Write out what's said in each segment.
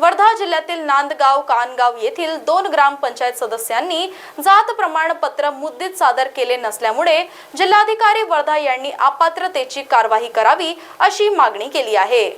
वर्धा जिल्ह्यातील नांदगाव कानगाव येथील दोन ग्रामपंचायत सदस्यांनी जात प्रमाणपत्र मुद्दित सादर केले नसल्यामुळे जिल्हाधिकारी वर्धा यांनी अपात्रतेची कारवाई करावी अशी मागणी केली आहे.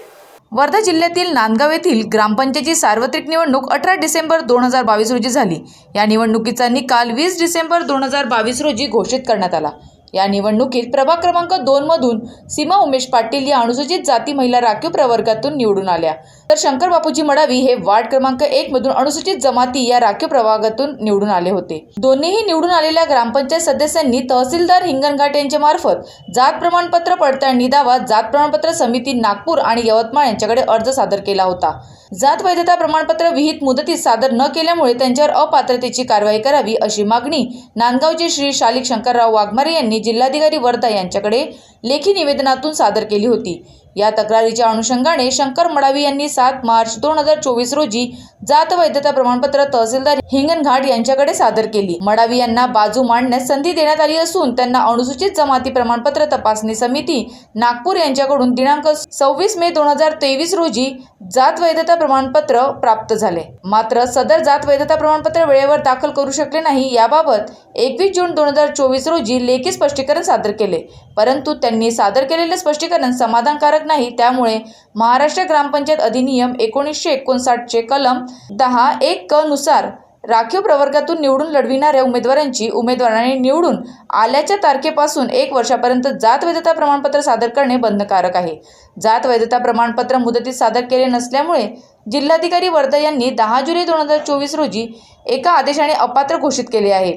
वर्धा जिल्ह्यातील नांदगाव येथील ग्रामपंचायतीची सार्वत्रिक निवडणूक अठरा डिसेंबर दोन हजार बावीस रोजी झाली. या निवडणुकीचा निकाल वीस डिसेंबर दोन हजार बावीस रोजी घोषित करण्यात आला. या निवडणुकीत प्रभाग क्रमांक दोन मधून सीमा उमेश पाटील या अनुसूचित जाती महिला राखीव प्रवर्गातून निवडून आल्या. तर शंकर बापूजी मडावी हे वार्ड क्रमांक एक मधून अनुसूचित जमाती या राखीव प्रभागातून निवडून आले होते. दोन्हीही निवडून आलेल्या ग्रामपंचायत सदस्यांनी तहसीलदार हिंगणघाट यांच्या मार्फत जात प्रमाणपत्र पडताळणी दावा जात प्रमाणपत्र समिती नागपूर आणि यवतमाळ यांच्याकडे अर्ज सादर केला होता. जात वैधता प्रमाणपत्र विहित मुदतीत सादर न केल्यामुळे त्यांच्यावर अपात्रतेची कारवाई करावी अशी मागणी नांदगावचे श्री शालिक शंकरराव वाघमारे यांनी जिल्हाधिकारी वर्धा यांच्याकडे लेखी निवेदनातून सादर केली होती. या तक्रारीच्या अनुषंगाने शंकर मडावी यांनी सात मार्च दोन हजार चोवीस रोजी जात वैधता प्रमाणपत्र तहसीलदार हिंगणघाट यांच्याकडे सादर केली. मडावी यांना बाजू मांडण्यास संधी देण्यात आली असून त्यांना अनुसूचित जमाती प्रमाणपत्र तपासणी समिती नागपूर यांच्याकडून दिनांक सव्वीस मे दोन हजार तेवीस रोजी जात वैधता प्रमाणपत्र प्राप्त झाले. मात्र सदर जात वैधता प्रमाणपत्र वेळेवर दाखल करू शकले नाही याबाबत एकवीस जून दोन हजार चोवीस रोजी लेखी स्पष्टीकरण सादर केले. परंतु त्यांनी सादर केलेले स्पष्टीकरण समाधानकारक नाही त्यामुळे महाराष्ट्र ग्रामपंचायत अधिनियम एकोणीसशे एकोणसाठचे कलम दहा एक क नुसार राखीव प्रवर्गातून निवडून लढविणाऱ्या उमेदवारांची उमेदवारांनी निवडून आल्याच्या तारखेपासून एक वर्षापर्यंत जात वैधता प्रमाणपत्र सादर करणे बंधकारक आहे. जात वैधता प्रमाणपत्र मुदतीत सादर केले नसल्यामुळे जिल्हाधिकारी वर्धा यांनी दहा जुलै दोन हजार चोवीस रोजी एका आदेशाने अपात्र घोषित केले आहे.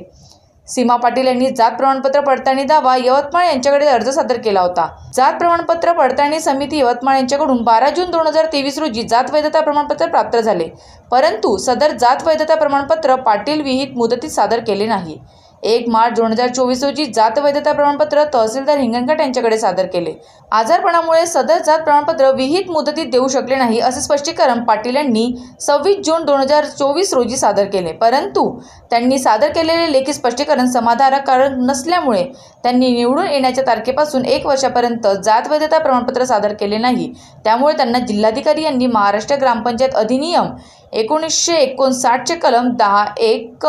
सीमा पाटील यांनी जात प्रमाणपत्र पडताळणी दावा यवतमाळ यांच्याकडे अर्ज सादर केला होता. जात प्रमाणपत्र पडताळणी समिती यवतमाळ यांच्याकडून बारा जून दोन हजार तेवीस रोजी जात वैधता प्रमाणपत्र प्राप्त झाले. परंतु सदर जात वैधता प्रमाणपत्र पाटील विहित मुदतीत सादर केले नाही. एक मार्च दोन हजार चोवीस रोजी जात वैधता प्रमाणपत्र तहसीलदार हिंगणघाट यांच्याकडे सादर केले. आजारपणामुळे सदर जात प्रमाणपत्र विहित मुदतीत देऊ शकले नाही असे स्पष्टीकरण पाटील यांनी सव्वीस जून दोन हजार चोवीस रोजी सादर केले. परंतु त्यांनी सादर केलेले लेखी स्पष्टीकरण समाधानकारक नसल्यामुळे त्यांनी निवडून येण्याच्या तारखेपासून एक वर्षापर्यंत जात वैधता प्रमाणपत्र सादर केले नाही. त्यामुळे त्यांना जिल्हाधिकारी यांनी महाराष्ट्र ग्रामपंचायत अधिनियम एकोणीसशे एकोणसाठचे कलम दहा एक क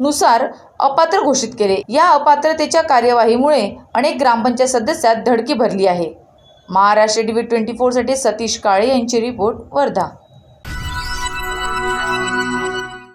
नुसार अपात्र घोषित केले. या अपात्रतेच्या कार्यवाहीमुळे अनेक ग्रामपंचायत सदस्यात धडकी भरली आहे. महाराष्ट्र टी व्ही ट्वेंटी फोरसाठी सतीश काळे यांची रिपोर्ट वर्धा.